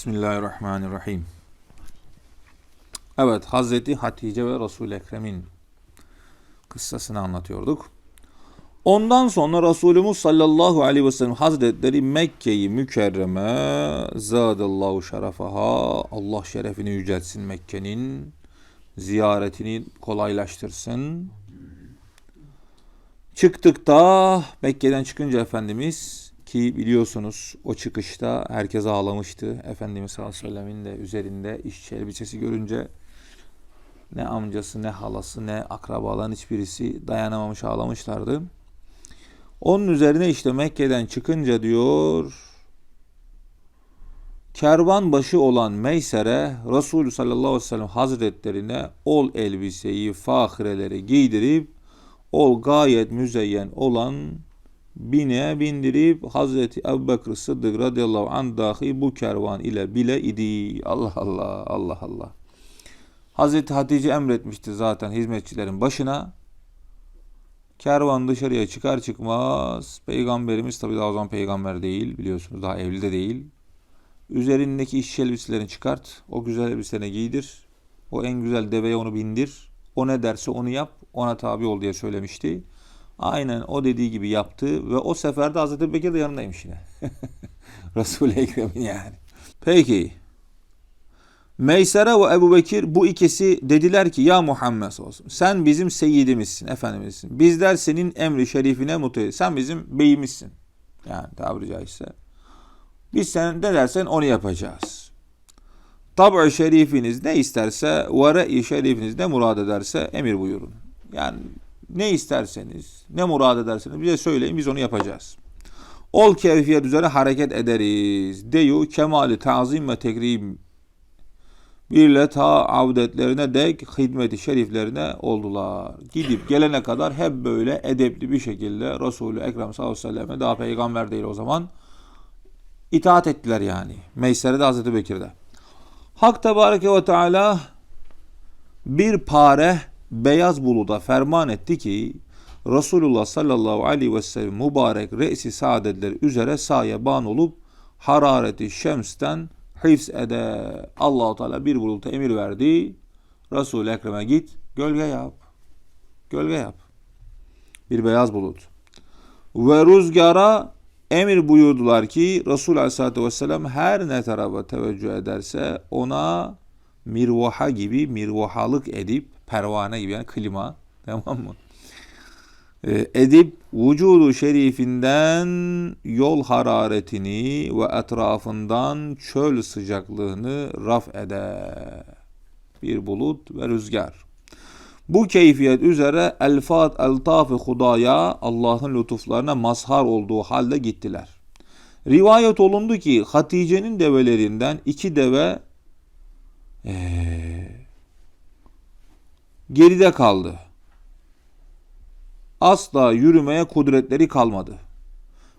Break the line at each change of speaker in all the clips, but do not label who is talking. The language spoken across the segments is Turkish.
Bismillahirrahmanirrahim. Evet, Hazreti Hatice ve Resul-i Ekrem'in kıssasını anlatıyorduk. Ondan sonra Resulümüz sallallahu aleyhi ve sellem Hazretleri Mekke'yi mükerreme zadallahu şerefaha Allah şerefini yüceltsin Mekke'nin ziyaretini kolaylaştırsın. Çıktık da Mekke'den çıkınca Efendimiz ki biliyorsunuz o çıkışta herkes ağlamıştı. Efendimiz sallallahu aleyhi ve de üzerinde işçi elbisesi görünce ne amcası ne halası ne akrabaların hiçbirisi dayanamamış ağlamışlardı. Onun üzerine işte Mekke'den çıkınca diyor kervan başı olan Meysere Resulü sallallahu aleyhi ve sellem hazretlerine ol elbiseyi fahireleri giydirip ol gayet müzeyyen olan bine bindirip Hazreti Ebubekir Sıddık radıyallahu anh dahi bu kervan ile bile idi. Allah Allah Allah Allah. Hazreti Hatice emretmişti zaten hizmetçilerin başına. Kervan dışarıya çıkar çıkmaz peygamberimiz tabi daha o zaman peygamber değil biliyorsunuz daha evli de değil. Üzerindeki iş elbiselerini çıkart. O güzel elbiselerini giydir. O en güzel deveye onu bindir. O ne derse onu yap. Ona tabi ol diye söylemişti. Aynen o dediği gibi yaptı ve o seferde Hazreti Bekir de yanındaymış yine. Resul-i Ekrem'in yani. Peki. Meysere ve Ebu Bekir bu ikisi dediler ki ya Muhammed olsun. Sen bizim seyyidimizsin, efendimizsin. Bizler senin emri şerifine mutlu. Sen bizim beyimizsin. Yani tabiri caizse. Biz sen ne dersen onu yapacağız. Tab-ı şerifiniz ne isterse, vere-i şerifiniz ne murad ederse emir buyurun. Yani ne isterseniz, ne murad ederseniz bize söyleyin biz onu yapacağız. Ol keyfiyet üzere hareket ederiz. Deyu kemali tazim ve tekrim birle ta avdetlerine dek hizmeti şeriflerine oldular. Gidip gelene kadar hep böyle edepli bir şekilde Resulü Ekrem sallallahu aleyhi ve selleme daha peygamber değil o zaman itaat ettiler yani. Meysere'de Hazreti Bekir'de. Hak Tebareke ve Teala bir pare beyaz buluda ferman etti ki Resulullah sallallahu aleyhi ve sellem mübarek reisi saadetler üzere sayeban olup harareti şemsten hifz ede. Allahu Teala bir buluta emir verdi. Resul Ekrem'e git gölge yap. Gölge yap. Bir beyaz bulut. Ve rüzgara emir buyurdular ki Resul Aleyhisselatü Vesselam her ne tarafa teveccüh ederse ona mirvaha gibi mirvahalık edip pervane gibi yani klima tamam mı? Ee, edip vücudu şerifinden yol hararetini ve etrafından çöl sıcaklığını raf eder. Bir bulut ve rüzgar. Bu keyfiyet üzere elfat eltaf-ı hudaya Allah'ın lütuflarına mazhar olduğu halde gittiler. Rivayet olundu ki Hatice'nin develerinden iki deve ee, geride kaldı. Asla yürümeye kudretleri kalmadı.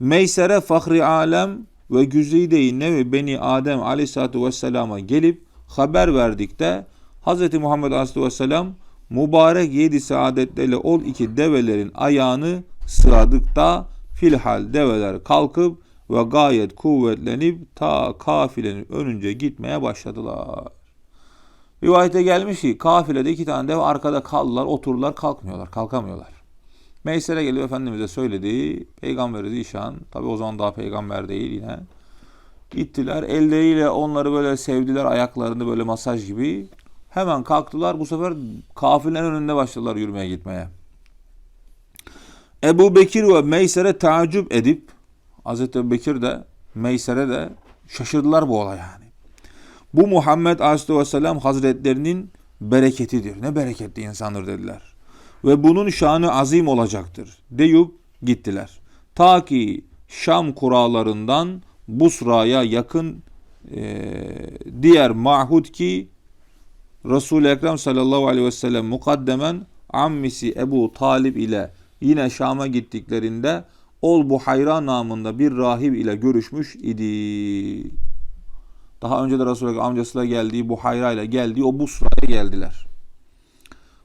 Meysere Fahri Alem ve Güzide-i Nevi Beni Adem Aleyhisselatü Vesselam'a gelip haber verdikte Hz. Muhammed Aleyhisselatü Vesselam mübarek yedi saadetlerle ol iki develerin ayağını sıradıkta filhal develer kalkıp ve gayet kuvvetlenip ta kafilenin önünce gitmeye başladılar. Rivayete gelmiş ki kafilede iki tane dev arkada kaldılar, oturdular, kalkmıyorlar, kalkamıyorlar. Meysere geliyor Efendimiz'e söyledi. Peygamberi Zişan, tabi o zaman daha peygamber değil yine. Gittiler, elleriyle onları böyle sevdiler, ayaklarını böyle masaj gibi. Hemen kalktılar, bu sefer kafilenin önünde başladılar yürümeye gitmeye. Ebu Bekir ve Meysere tacip edip, Hazreti Ebu Bekir de, Meysere de şaşırdılar bu olay yani. Bu Muhammed Aleyhisselam Hazretlerinin bereketidir. Ne bereketli insandır dediler. Ve bunun şanı azim olacaktır. Deyip gittiler. Ta ki Şam kurallarından Busra'ya yakın e, diğer mahud ki Resul-i Ekrem sallallahu aleyhi ve sellem mukaddemen ammisi Ebu Talib ile yine Şam'a gittiklerinde Ol Buhayra namında bir rahip ile görüşmüş idi. Daha önce de Resulullah amcasıyla geldiği Buhayra ile geldiği o Busra'ya geldiler.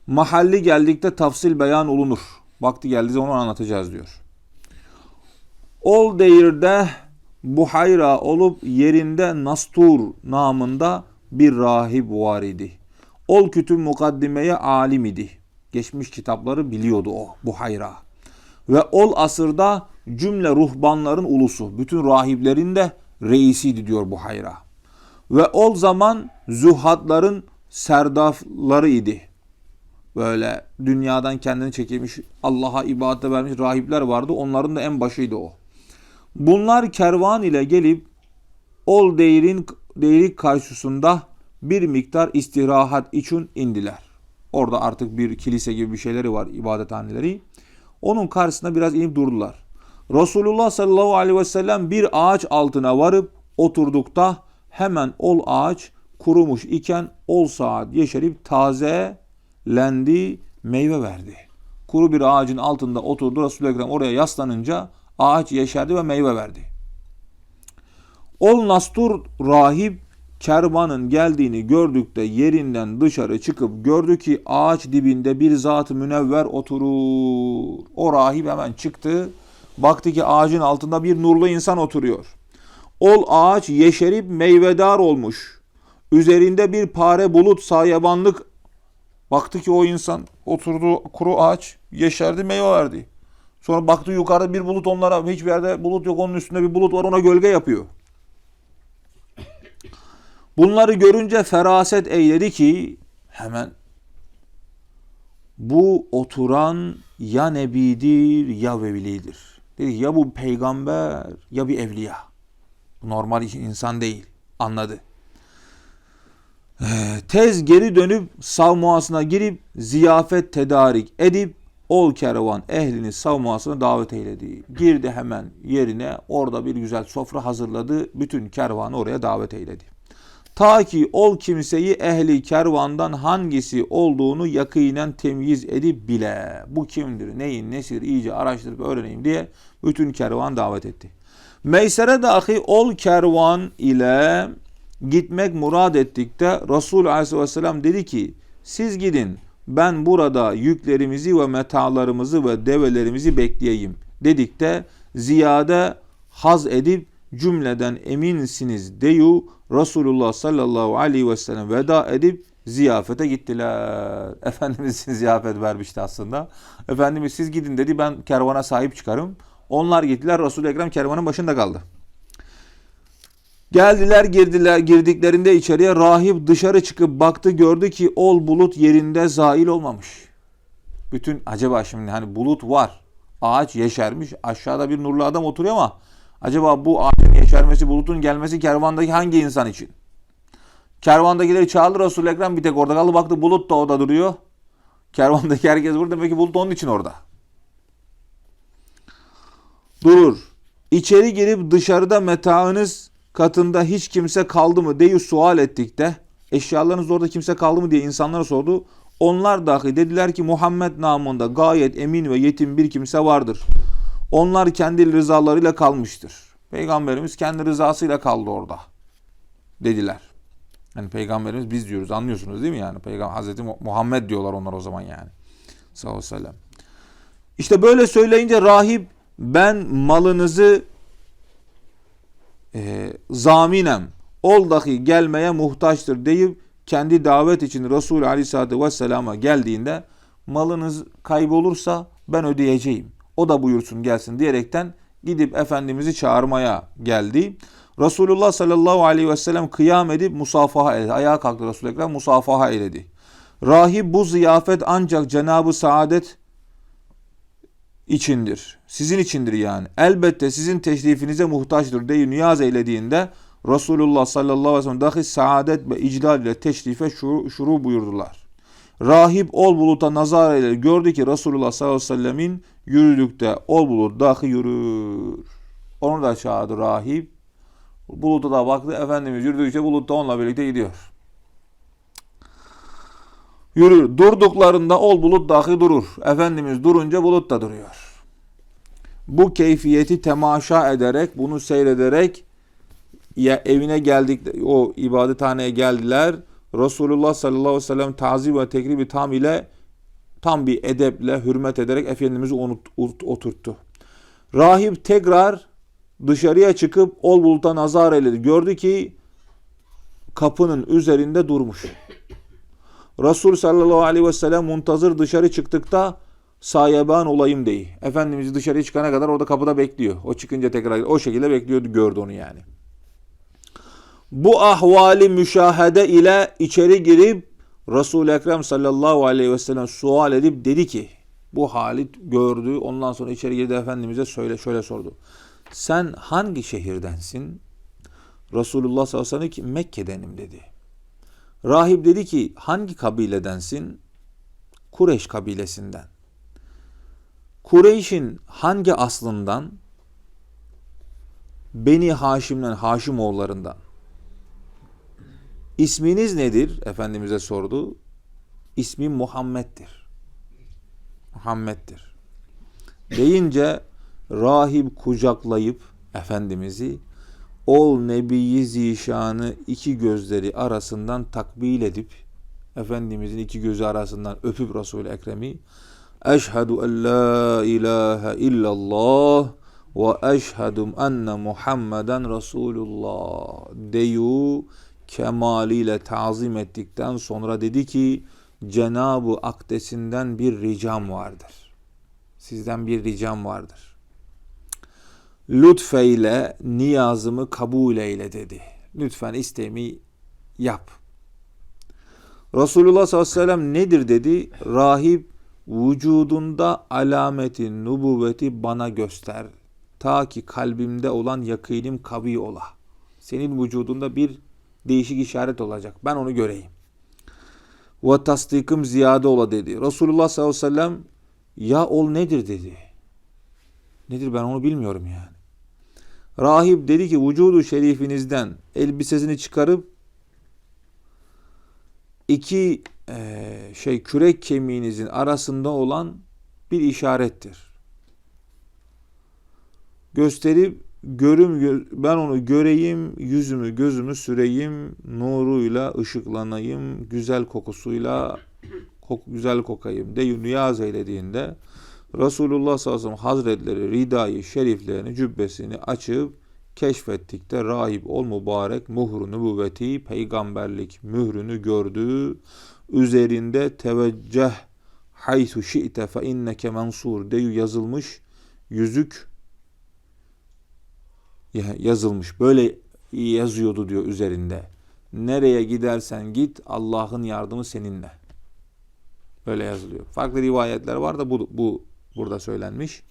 Mahalli geldikte tafsil beyan olunur. Vakti geldiğinde onu anlatacağız diyor. Ol değirde Buhayra olup yerinde Nastur namında bir rahip var idi. Ol kütüb mukaddimeye alim idi. Geçmiş kitapları biliyordu o Buhayra. Ve ol asırda cümle ruhbanların ulusu, bütün rahiplerin de reisiydi diyor Buhayra. Ve ol zaman zuhatların serdafları idi. Böyle dünyadan kendini çekilmiş, Allah'a ibadete vermiş rahipler vardı. Onların da en başıydı o. Bunlar kervan ile gelip ol değirin değrik karşısında bir miktar istirahat için indiler. Orada artık bir kilise gibi bir şeyleri var ibadethaneleri. Onun karşısında biraz inip durdular. Resulullah sallallahu aleyhi ve sellem bir ağaç altına varıp oturdukta hemen ol ağaç kurumuş iken ol saat yeşerip tazelendi meyve verdi. Kuru bir ağacın altında oturdu Resul-i Ekrem oraya yaslanınca ağaç yeşerdi ve meyve verdi. Ol Nastur rahip kervanın geldiğini gördükte yerinden dışarı çıkıp gördü ki ağaç dibinde bir zat münevver oturur. O rahip hemen çıktı. Baktı ki ağacın altında bir nurlu insan oturuyor. Ol ağaç yeşerip meyvedar olmuş. Üzerinde bir pare bulut sayabanlık. Baktı ki o insan oturdu kuru ağaç yeşerdi meyve verdi. Sonra baktı yukarıda bir bulut onlara hiçbir yerde bulut yok onun üstünde bir bulut var ona gölge yapıyor. Bunları görünce feraset eyledi ki hemen bu oturan ya nebidir ya velidir. Dedi ya bu peygamber ya bir evliya. Normal insan değil. Anladı. Ee, tez geri dönüp savmuasına girip ziyafet tedarik edip ol kervan ehlini savmuasına davet eyledi. Girdi hemen yerine orada bir güzel sofra hazırladı. Bütün kervanı oraya davet eyledi. Ta ki ol kimseyi ehli kervandan hangisi olduğunu yakinen temyiz edip bile. Bu kimdir, neyin, nesir iyice araştırıp öğreneyim diye bütün kervan davet etti. Meysere dahi ol kervan ile gitmek murad ettikte Resul Aleyhisselam dedi ki siz gidin ben burada yüklerimizi ve metalarımızı ve develerimizi bekleyeyim dedikte ziyade haz edip cümleden eminsiniz deyu Resulullah sallallahu aleyhi ve sellem veda edip ziyafete gittiler. Efendimiz ziyafet vermişti aslında. Efendimiz siz gidin dedi ben kervana sahip çıkarım. Onlar gittiler Resul-i Ekrem kervanın başında kaldı. Geldiler girdiler girdiklerinde içeriye rahip dışarı çıkıp baktı gördü ki ol bulut yerinde zail olmamış. Bütün acaba şimdi hani bulut var. Ağaç yeşermiş. Aşağıda bir nurlu adam oturuyor ama acaba bu ağacın yeşermesi, bulutun gelmesi kervandaki hangi insan için? Kervandakileri çağırdı Resul-i Ekrem bir tek orada kaldı. Baktı bulut da orada duruyor. Kervandaki herkes burada. Demek ki bulut onun için orada. Durur. İçeri girip dışarıda metaınız katında hiç kimse kaldı mı diye sual ettik de eşyalarınız orada kimse kaldı mı diye insanlara sordu. Onlar dahi dediler ki Muhammed namında gayet emin ve yetim bir kimse vardır. Onlar kendi rızalarıyla kalmıştır. Peygamberimiz kendi rızasıyla kaldı orada. Dediler. Yani peygamberimiz biz diyoruz anlıyorsunuz değil mi yani? Peygamber Hazreti Muhammed diyorlar onlar o zaman yani. Sallallahu aleyhi ve sellem. İşte böyle söyleyince rahip ben malınızı e, zaminem ol dahi gelmeye muhtaçtır deyip kendi davet için Resul Aleyhisselatü Vesselam'a geldiğinde malınız kaybolursa ben ödeyeceğim. O da buyursun gelsin diyerekten gidip Efendimiz'i çağırmaya geldi. Resulullah sallallahu aleyhi ve sellem kıyam edip musafaha eyledi. Ayağa kalktı Resul-i Ekrem musafaha eyledi. Rahip bu ziyafet ancak Cenab-ı Saadet içindir. Sizin içindir yani. Elbette sizin teşrifinize muhtaçtır diye niyaz eylediğinde Resulullah sallallahu aleyhi ve sellem dahi saadet ve iclal ile teşrife şuru, şuru buyurdular. Rahip ol buluta nazar ile gördü ki Resulullah sallallahu aleyhi ve sellemin yürüdükte ol bulut dahi yürür. Onu da çağırdı rahip. Buluta da baktı. Efendimiz yürüdükçe bulut da onunla birlikte gidiyor. Yürür. Durduklarında ol bulut dahi durur. Efendimiz durunca bulut da duruyor. Bu keyfiyeti temaşa ederek, bunu seyrederek ya evine geldik, o ibadethaneye geldiler. Resulullah sallallahu aleyhi ve sellem tazim ve tekribi tam ile tam bir edeple hürmet ederek Efendimiz'i oturttu. Rahip tekrar dışarıya çıkıp ol buluta nazar eyledi. Gördü ki kapının üzerinde durmuş. Resul sallallahu aleyhi ve sellem muntazır dışarı çıktıkta sayeban olayım deyi. Efendimiz dışarı çıkana kadar orada kapıda bekliyor. O çıkınca tekrar o şekilde bekliyordu gördü onu yani. Bu ahvali müşahede ile içeri girip Resul-i Ekrem sallallahu aleyhi ve sellem sual edip dedi ki bu hali gördü. Ondan sonra içeri girdi Efendimiz'e söyle şöyle sordu. Sen hangi şehirdensin? Resulullah sallallahu aleyhi ve sellem ki Mekke'denim dedi. Rahip dedi ki hangi kabiledensin? Kureyş kabilesinden. Kureyş'in hangi aslından? Beni Haşim'den, Haşim oğullarından. İsminiz nedir? Efendimiz'e sordu. İsmim Muhammed'dir. Muhammed'dir. Deyince rahip kucaklayıp Efendimiz'i ol Nebiyi Zişan'ı iki gözleri arasından takbil edip Efendimizin iki gözü arasından öpüp Resul-i Ekrem'i Eşhedü en la ilahe illallah ve eşhedüm enne Muhammeden Resulullah deyu kemaliyle tazim ettikten sonra dedi ki Cenab-ı Akdesinden bir ricam vardır. Sizden bir ricam vardır. Lütfeyle niyazımı kabul eyle dedi. Lütfen isteğimi yap. Resulullah sallallahu aleyhi ve sellem nedir dedi? Rahip vücudunda alameti nubuvveti bana göster. Ta ki kalbimde olan yakinim kavi ola. Senin vücudunda bir değişik işaret olacak. Ben onu göreyim. Ve tasdikim ziyade ola dedi. Resulullah sallallahu aleyhi ve sellem ya ol nedir dedi. Nedir ben onu bilmiyorum yani. Rahip dedi ki vücudu şerifinizden elbisesini çıkarıp iki e, şey kürek kemiğinizin arasında olan bir işarettir. Gösterip görüm ben onu göreyim, yüzümü gözümü süreyim, nuruyla ışıklanayım, güzel kokusuyla kok, güzel kokayım de niyaz eylediğinde Resulullah sallallahu aleyhi ve sellem hazretleri ridayı şeriflerini cübbesini açıp keşfettikte rahip ol mübarek muhru nübüvveti peygamberlik mührünü gördü. Üzerinde tevecceh haythu şi'te fe inneke mensur deyu yazılmış yüzük yazılmış. Böyle yazıyordu diyor üzerinde. Nereye gidersen git Allah'ın yardımı seninle. Böyle yazılıyor. Farklı rivayetler var da bu, bu burada söylenmiş.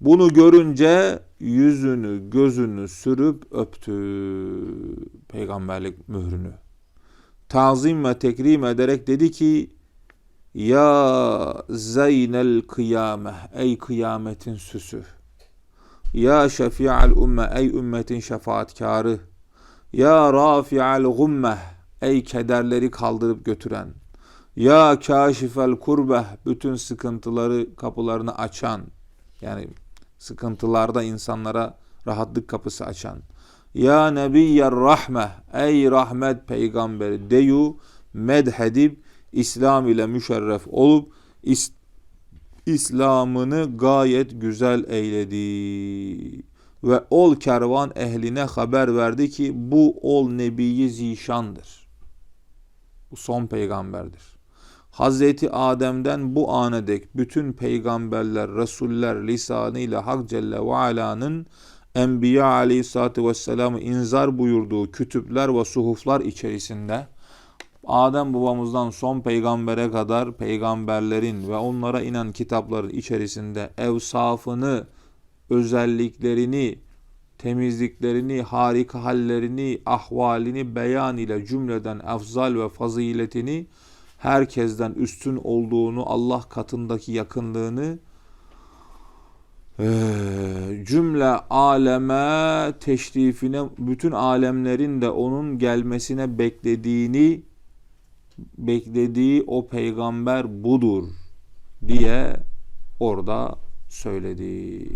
Bunu görünce yüzünü gözünü sürüp öptü peygamberlik mührünü. Tazim ve tekrim ederek dedi ki Ya zeynel kıyame ey kıyametin süsü. Ya şefi'al ümme ey ümmetin şefaatkarı. Ya rafi'al gumme ey kederleri kaldırıp götüren. Ya kaşifel kurbeh bütün sıkıntıları kapılarını açan yani sıkıntılarda insanlara rahatlık kapısı açan. Ya Nebiyyer Rahme ey rahmet peygamberi deyu medhedip İslam ile müşerref olup is İslam'ını gayet güzel eyledi. Ve ol kervan ehline haber verdi ki bu ol nebiyi zişandır. Bu son peygamberdir. Hazreti Adem'den bu ana dek bütün peygamberler, resuller lisanıyla Hak Celle ve Ala'nın Enbiya aleyhissalatü vesselam'ı inzar buyurduğu kütüpler ve suhuflar içerisinde Adem babamızdan son peygambere kadar peygamberlerin ve onlara inen kitapların içerisinde evsafını, özelliklerini, temizliklerini, harika hallerini, ahvalini beyan ile cümleden efzal ve faziletini herkesten üstün olduğunu, Allah katındaki yakınlığını cümle aleme teşrifine, bütün alemlerin de onun gelmesine beklediğini, beklediği o peygamber budur diye orada söyledi.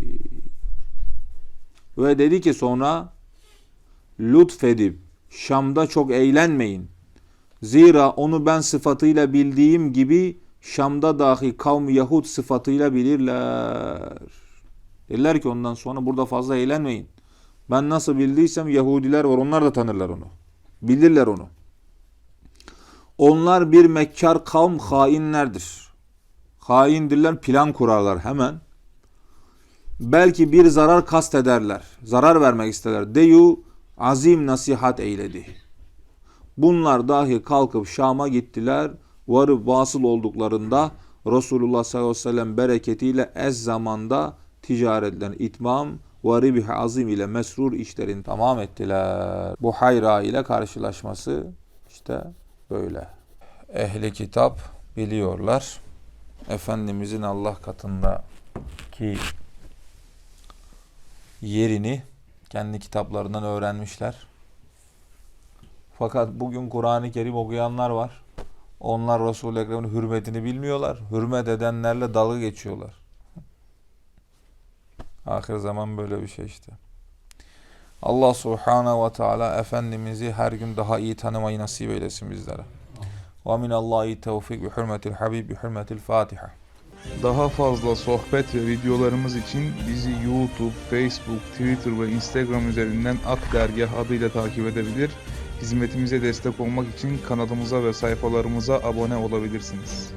Ve dedi ki sonra lütfedip Şam'da çok eğlenmeyin. Zira onu ben sıfatıyla bildiğim gibi Şam'da dahi kavm Yahud sıfatıyla bilirler. Dediler ki ondan sonra burada fazla eğlenmeyin. Ben nasıl bildiysem Yahudiler var onlar da tanırlar onu. Bilirler onu. Onlar bir mekkar kavm hainlerdir. Haindirler plan kurarlar hemen. Belki bir zarar kastederler. Zarar vermek isterler. Deyu azim nasihat eyledi. Bunlar dahi kalkıp Şam'a gittiler. Varıp vasıl olduklarında Resulullah sallallahu aleyhi ve sellem bereketiyle ez zamanda ticaretlerini itmam ve ribih azim ile mesrur işlerini tamam ettiler. Bu hayra ile karşılaşması işte böyle. Ehli kitap biliyorlar. Efendimizin Allah katındaki yerini kendi kitaplarından öğrenmişler. Fakat bugün Kur'an-ı Kerim okuyanlar var. Onlar Resul-i Ekrem'in hürmetini bilmiyorlar. Hürmet edenlerle dalga geçiyorlar. Ahir zaman böyle bir şey işte. Allah Subhanahu ve Teala Efendimiz'i her gün daha iyi tanımayı nasip eylesin bizlere. Ve minallahi tevfik bi hürmetil habib bi hürmetil Fatiha.
Daha fazla sohbet ve videolarımız için bizi YouTube, Facebook, Twitter ve Instagram üzerinden Ak Dergah adıyla takip edebilir. Hizmetimize destek olmak için kanalımıza ve sayfalarımıza abone olabilirsiniz.